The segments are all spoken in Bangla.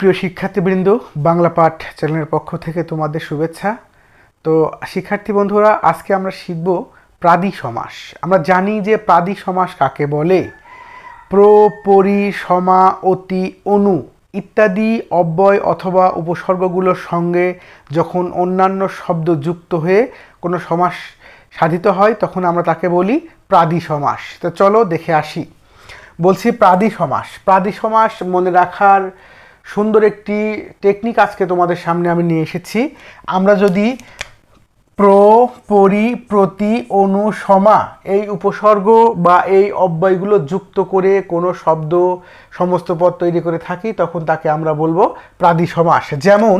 প্রিয় শিক্ষার্থীবৃন্দ, বাংলা পাঠ চ্যানেলের পক্ষ থেকে তোমাদের শুভেচ্ছা। তো শিক্ষার্থী বন্ধুরা, আজকে আমরা শিখব প্রাদি সমাস। আমরা জানি যে প্রাদি সমাস কাকে বলে? প্র, পরি, সমা, অতি, অনু ইত্যাদি অব্যয় অথবা উপসর্গগুলোর সঙ্গে যখন অন্যান্য শব্দ যুক্ত হয়ে কোনো সমাস সাধিত হয়, তখন আমরা তাকে বলি প্রাদি সমাস। তো চলো দেখে আসি। বলছি প্রাদি সমাস। প্রাদি সমাস মনে রাখার সুন্দর একটি টেকনিক আজকে তোমাদের সামনে আমি নিয়ে এসেছি। আমরা যদি প্র, পরি, প্রতি, অনু, সমা এই উপসর্গ বা এই অব্যয়গুলো যুক্ত করে কোনো শব্দ, সমস্ত পদ তৈরি করে থাকি, তখন তাকে আমরা বলব প্রাদি সমাস যেমন,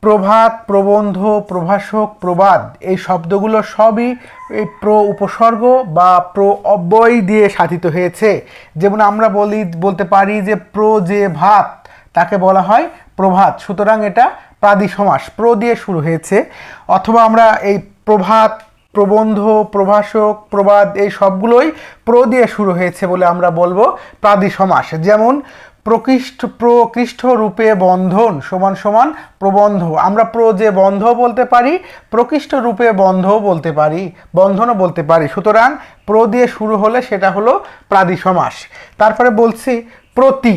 প্রভাত, প্রবন্ধ, প্রভাষক, প্রবাদ, এই শব্দগুলো সবই এই প্র উপসর্গ বা প্র অব্যয় দিয়ে সাধিত হয়েছে। যেমন আমরা বলি, বলতে পারি যে প্র যে ভাত তাকে বলা হয় প্রভাত। সুতরাং এটা প্রাদি সমাস প্র দিয়ে শুরু হয়েছে। অথবা আমরা এই প্রভাত, প্রবন্ধ, প্রভাষক, প্রবাদ এই সবগুলোই প্র দিয়ে শুরু হয়েছে বলে আমরা বলব প্রাদি সমাস যেমন প্রকৃষ্ট প্রকৃষ্ট রূপে বন্ধন সমান সমান প্রবন্ধ। আমরা প্র যে বন্ধ বলতে পারি, প্রকৃষ্ট রূপে বন্ধ বলতে পারি, বন্ধনও বলতে পারি। সুতরাং প্র দিয়ে শুরু হলে সেটা হলো প্রাদি সমাস তারপরে বলছি প্রতি।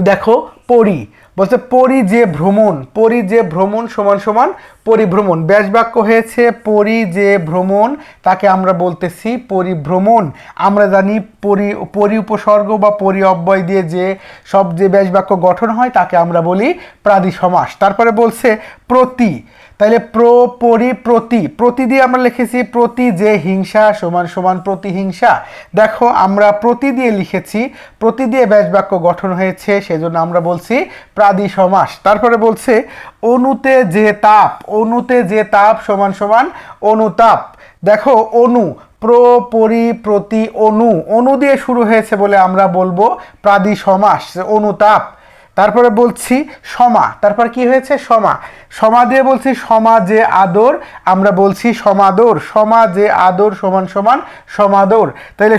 দেখো পরি। বলছে পরি যে ভ্রমণ, পরি যে ভ্রমণ সমান সমান পরিভ্রমণ। ব্যাস বাক্য হয়েছে পরি যে ভ্রমণ, তাকে আমরা বলতেছি পরিভ্রমণ। আমরা জানি পরি পরি উপসর্গ বা পরি অব্যয় দিয়ে যে সব যে ব্যাস বাক্য গঠন হয়, তাকে আমরা বলি প্রাদি সমাস তারপরে বলছে প্রতি। তাহলে প্র, পরি, প্রতি। প্রতি দিয়ে আমরা লিখেছি প্রতি যে হিংসা সমান সমান প্রতিহিংসা। দেখো, আমরা প্রতি দিয়ে লিখেছি, প্রতি দিয়ে ব্যাস বাক্য গঠন হয়েছে, সেজন্য আমরা বলছি প্রাদি সমাস। তারপরে বলছে, অনুতে যে তাপ, অনুতে যে তাপ সমান সমান অনুতাপ। দেখো, অনু, প্র, পরি, প্রতি, অনু। অনু দিয়ে শুরু হয়েছে বলে আমরা বলব প্রাদি সমাস, অনুতাপ। তারপরে বলছি সমা। তারপর কি হয়েছে? সমা। সমা দিয়ে বলছি সমাজে আদর, আমরা বলছি সমাদর। সমাজে আদর সমান সমান সমাদর।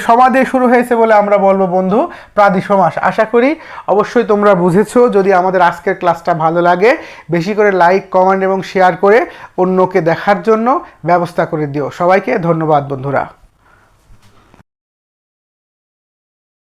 সমা দিয়ে শুরু হয়েছে বলে আমরা বলব বন্ধু প্রাদি সমাস আশা করি অবশ্যই তোমরা বুঝেছ, যদি আমাদের আজকের ক্লাসটা ভালো লাগে, বেশি করে লাইক, কমেন্ট এবং শেয়ার করে অন্যকে দেখার জন্য ব্যবস্থা করে দিও। সবাইকে ধন্যবাদ বন্ধুরা।